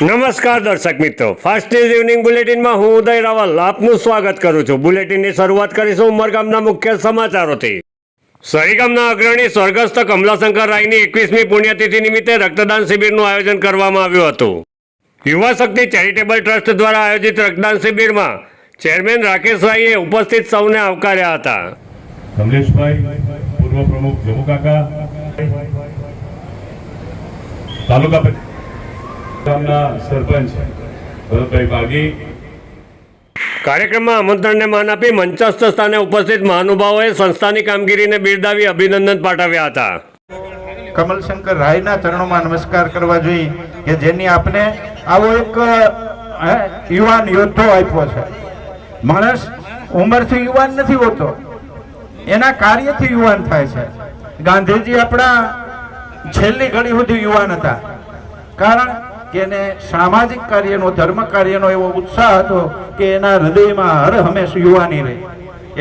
નમસ્કાર દર્શક મિત્રો. ફાસ્ટ ન્યૂઝ ઇવનિંગ બુલેટિનમાં હું ઉદય રાવલ આપનું સ્વાગત કરું છું. બુલેટિનની શરૂઆત કરીશું ઉમરગામના મુખ્ય સમાચારોથી. સરીગામના અગ્રણી સ્વર્ગસ્થ કમલાશંકર રાયની એકવીસમી પુણ્યતિથિ નિમિત્તે રક્તદાન શિબિરનું આયોજન કરવામાં આવ્યું હતું. યુવા શક્તિ ચેરિટેબલ ટ્રસ્ટ દ્વારા આયોજિત રક્તદાન શિબિરમાં ચેરમેન રાકેશ રાયે ઉપસ્થિત સૌને આવકાર્યા હતા. કમલેશભાઈ, પૂર્વ પ્રમુખ જમુ કાકા, તાલુકા ગામના સરપંચ ભરતભાઈ બાગી. કાર્યક્રમમાં આમંત્રણને માન આપી મંચસ્થ સ્થાને ઉપસ્થિત મહાનુભાવોએ સંસ્થાની કામગીરીને બિરદાવી અભિનંદન પાઠવ્યા હતા. કમલશંકર રાયના ચરણોમાં નમસ્કાર કરવા જોઈએ કે જેની આપને આવો એક હે, યુવાન યોદ્ધો આપ્યો છે. માણસ ઉંમરથી યુવાન નથી હોતો. એના કાર્યથી યુવાન થાય છે. ગાંધીજી આપણા છેલ્લી ઘડી સુધી યુવાન હતા. કારણ કે એને સામાજિક કાર્યનો, ધર્મ કાર્યનો એવો ઉત્સાહ હતો કે એના હૃદયમાં હર હંમેશ યુવાની રહી.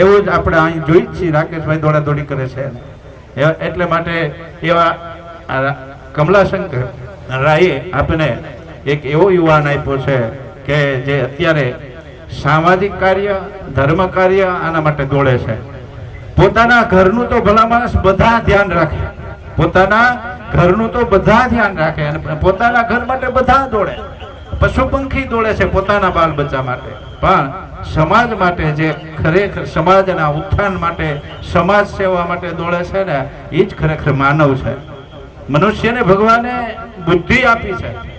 એવું જ આપણે અહીં જોઈ જ છીએ. રાકેશભાઈ દોડાદોડી કરે છે એટલે માટે એવા કમલાશંકર રાયે આપને એક એવો યુવાન આપ્યો છે કે જે અત્યારે સામાજિક કાર્ય, ધર્મ કાર્ય આના માટે દોડે છે. પોતાના ઘરનું તો ભલા માણસ બધા ધ્યાન રાખે. પોતાના ઘરનું તો બધા ધ્યાન રાખે અને પોતાના ઘર માટે બધા દોડે. પશુ પંખી દોડે છે પોતાના બાલ બચ્ચા માટે. પણ સમાજ માટે જે ખરેખર સમાજના ઉત્થાન માટે, સમાજ સેવા માટે દોડે છે ને એ જ ખરેખર માનવ છે. મનુષ્યને ભગવાને બુદ્ધિ આપી છે.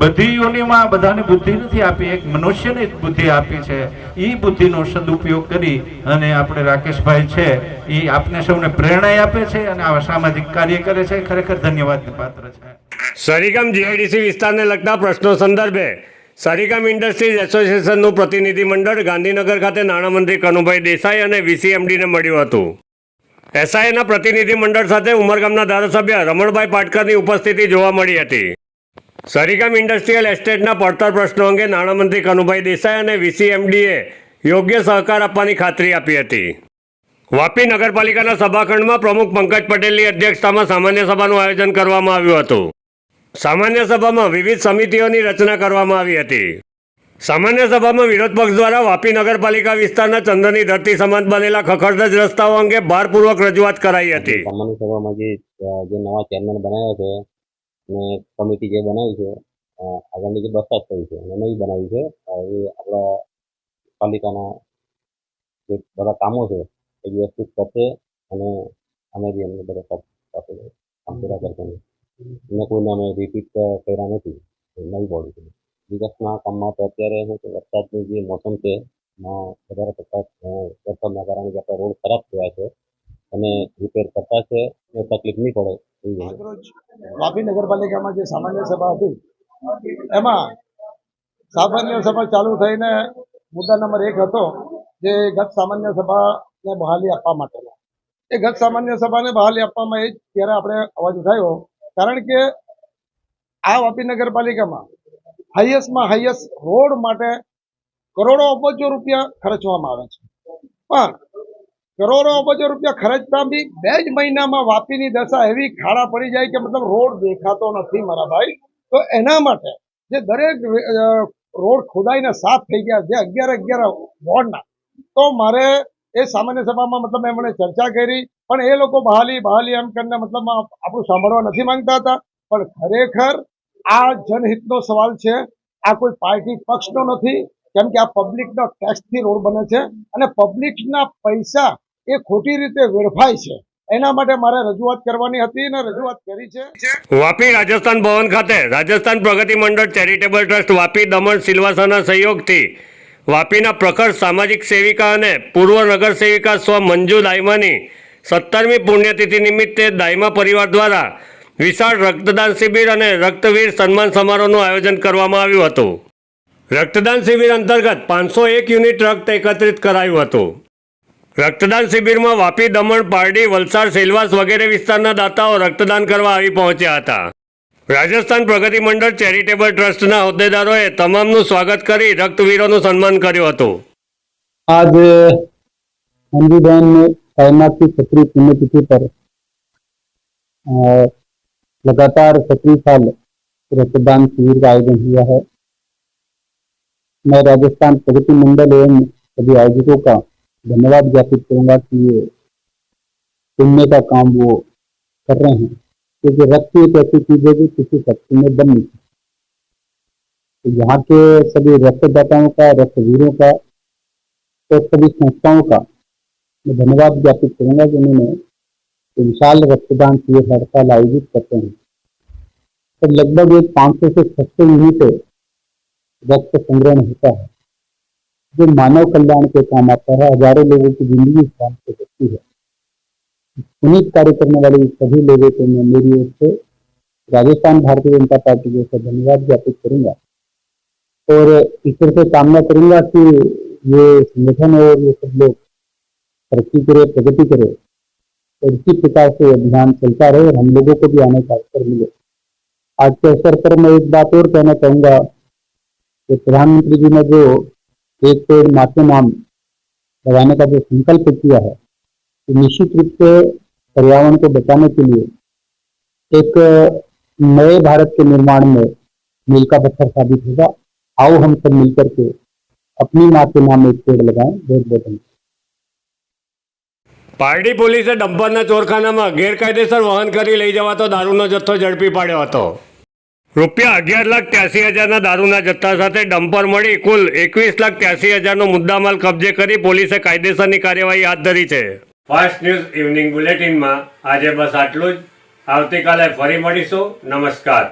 બધી યોનિમાં બધાને બુદ્ધિ નથી આપી, એક મનુષ્યને બુદ્ધિ આપી છે. એ બુદ્ધિનો સદુપયોગ કરી અને આપણે રાકેશભાઈ છે એ આપને સૌને પ્રેરણા આપે છે અને આવા સામાજિક કાર્ય કરે છે. ખરેખર ધન્યવાદને પાત્ર છે. સરીગામ જીઆઈડીસી વિસ્તારને લગતા પ્રશ્નો સંદર્ભે સરીગામ ઇન્ડસ્ટ્રીઝ એસોસિએશનનું પ્રતિનિધિ મંડળ ગાંધીનગર ખાતે નાણામંત્રી કનુભાઈ દેસાઈ અને વીસીએમડીને મળ્યું હતું. એસઆઈના પ્રતિનિધિ મંડળ સાથે ઉમરગામના ધારાસભ્ય રમણભાઈ પાટકરની ઉપસ્થિતિ જોવા મળી હતી. સરીગામ ઇન્ડસ્ટ્રીયલ એસ્ટેટના પડતર પ્રશ્નો અંગે નાણામંત્રી કનુભાઈ દેસાઈ અને વીસીએમડીએ યોગ્ય સહકાર આપવાની ખાતરી આપી હતી. વાપી નગરપાલિકાના સભાખંડમાં પ્રમુખ પંકજ પટેલની અધ્યક્ષતામાં સામાન્ય સભાનું આયોજન કરવામાં આવ્યું હતું. સામાન્ય સભામાં વિવિધ સમિતિઓની રચના કરવામાં આવી હતી. સામાન્ય સભામાં વિરોધ પક્ષ દ્વારા વાપી નગરપાલિકા વિસ્તારના ચંદ્રની ધરતી સમાન બનેલા ખખડધજ રસ્તાઓ અંગે ભારપૂર્વક રજૂઆત કરાઈ હતી. સામાન્ય સભામાં જે નવા ચેરમેન બનાવ્યા છે અને કમિટી જે બનાવી છે આગળની જે બરખાસ્ત થઈ છે અને નવી બનાવી છે એ આપણા પાલિકાના જે બધા કામો છે, એ વ્યવસ્થિત કરશે અને અમે બી એમને બધા કામ પૂરા કરશે. એને કોઈને અમે રિપીટ કર્યા નથી નવી બોડી છે. દિવસના કામમાં તો અત્યારે શું કે વરસાદની જે મોસમ છે, એમાં વધારે પડતા વરસાદના કારણે જે આપણા રોડ ખરાબ થયા છે, અને રિપેર કરતા છે તકલીફ નહીં પડે. વાપી નગરપાલિકામાં જે સામાન્ય સભા હતી, એમાં સામાન્ય સભા ચાલુ થઈને મુદ્દા નંબર એક હતો જે ગત સામાન્ય સભાને બહાલી આપવા માટેનો. એ ગત સામાન્ય સભાને બહાલી આપવામાં એ જ ત્યારે આપણે અવાજ ઉઠાવ્યો, કારણ કે આ વાપી નગરપાલિકામાં હાઈએસ્ટમાં હાઈએસ્ટ રોડ માટે કરોડો અબજો રૂપિયા ખર્ચવામાં આવે છે. પણ કરોડો અબજો રૂપિયા ખર્ચતા બી બે જ મહિનામાં વાપીની દશા એવી ખાડા પડી જાય કે મતલબ રોડ દેખાતો નથી મારા ભાઈ. તો એના માટે જે દરેક રોડ ખોદાઈને સાફ થઈ ગયા જે અગિયાર અગિયાર વોર્ડના, તો મારે એ સામાન્ય સભામાં મતલબ એમણે ચર્ચા કરી, પણ એ લોકો બહાલી બહાલી એમ કરીને મતલબ આપણું સાંભળવા નથી માંગતા હતા. પણ ખરેખર આ જનહિતનો સવાલ છે, આ કોઈ પાર્ટી પક્ષનો નથી, કેમ કે આ પબ્લિકનો ટેક્સથી રોડ બને છે અને પબ્લિકના પૈસા એ ખોટી રીતે વેડફાય છે. એના માટે મારે રજૂઆત કરવાની હતી અને રજૂઆત કરી છે. વાપી રાજસ્થાન ભવન ખાતે રાજસ્થાન પ્રગતિ મંડળ ચેરિટેબલ ટ્રસ્ટ વાપી દમણ સિલવાસાના સહયોગથી વાપીના પ્રખર સામાજિક સેવિકા અને પૂર્વ નગર સેવિકા સ્વ મંજુ દાયમાની સત્તરમી પુણ્યતિથિ નિમિત્તે દાયમા પરિવાર દ્વારા વિશાળ રક્તદાન શિબિર અને રક્તવીર સન્માન સમારોહનું આયોજન કરવામાં આવ્યું હતું. રક્તદાન શિબિર અંતર્ગત પાંચસો એક યુનિટ રક્ત એકત્રિત કરાયું હતું. રક્તદાન શિબિરમાં વાપી દમણ પારડી વલસાડ સેલવાસ વગેરે વિસ્તારના દાતાઓ રક્તદાન કરવા આવી પહોંચ્યા હતા રાજસ્થાન પ્રગતિ મંડળ ચેરિટેબલ ટ્રસ્ટના હોદ્દેદારોએ તમામનું સ્વાગત કરી રક્તવીરોનું સન્માન કર્યું હતું आज मंजूबहन साइनाथ की छठी पुण्यतिथि पर अ, लगातार छठी साल रक्तदान शिविर का आयोजन हुआ है मैं राजस्थान प्रगति मंडल एवं सभी आयोजकों का धन्यवाद ज्ञापित करूँगा कि ये पुण्य का काम वो कर रहे हैं, क्योंकि रक्त एक ऐसी चीज़ है जो किसी शक्ति में बन नहीं तो यहाँ के सभी रक्तदाताओं का, रक्तवीरों का, और सभी संस्थाओं का मैं धन्यवाद ज्ञापित करूँगा कि उन्होंने विशाल रक्तदान शिविर हर साल आयोजित करते हैं। तो लगभग एक 500 से 600 यूनिट रक्त संग्रहण होता है। जो मानव कल्याण के काम आता है, हज़ारों लोगों की ज़िंदगी इस काम से बचती है। पुनीत कार्य करने वाले सभी लोगों को मैं मेरी ओर से राजस्थान भारतीय जनता पार्टी को धन्यवाद ज्ञापित करूँगा। और ईश्वर से कामना करूँगा कि ये संगठन और ये सब लोग तरक्की करे, प्रगति करे, और इसी प्रकार से अभियान चलता रहे और हम लोगों को भी आने का अवसर मिले। आज के अवसर पर मैं एक बात और कहना चाहूँगा कि प्रधानमंत्री जी ने जो एक पेड़ माँ के नाम लगाने का जो संकल्प किया है तो निश्चित रूप से पर्यावरण को बचाने के लिए एक नए भारत के निर्माण में मील का पत्थर साबित होगा आओ हम सब मिलकर के अपनी माँ के नाम एक पेड़ लगाएं बहुत बहुत धन्यवाद પારડી પોલીસે ડમ્પરના ચોરખાનામાં ગેરકાયદેસર વહન કરી લઈ જવાતો દારૂનો જથ્થો ઝડપી પાડ્યો હતો રૂપિયા અગિયાર લાખ ત્યાસી હજારના દારૂના જથ્થા સાથે ડમ્પર મળી કુલ એકવીસ લાખ ત્યાસી હજારનો મુદ્દામાલ કબજે કરી પોલીસે કાયદેસરની કાર્યવાહી હાથ ધરી છે. ફાસ્ટ ન્યૂઝ ઇવનિંગ બુલેટિનમાં આજે બસ આટલું જ. આવતીકાલે ફરી મળીશું. નમસ્કાર.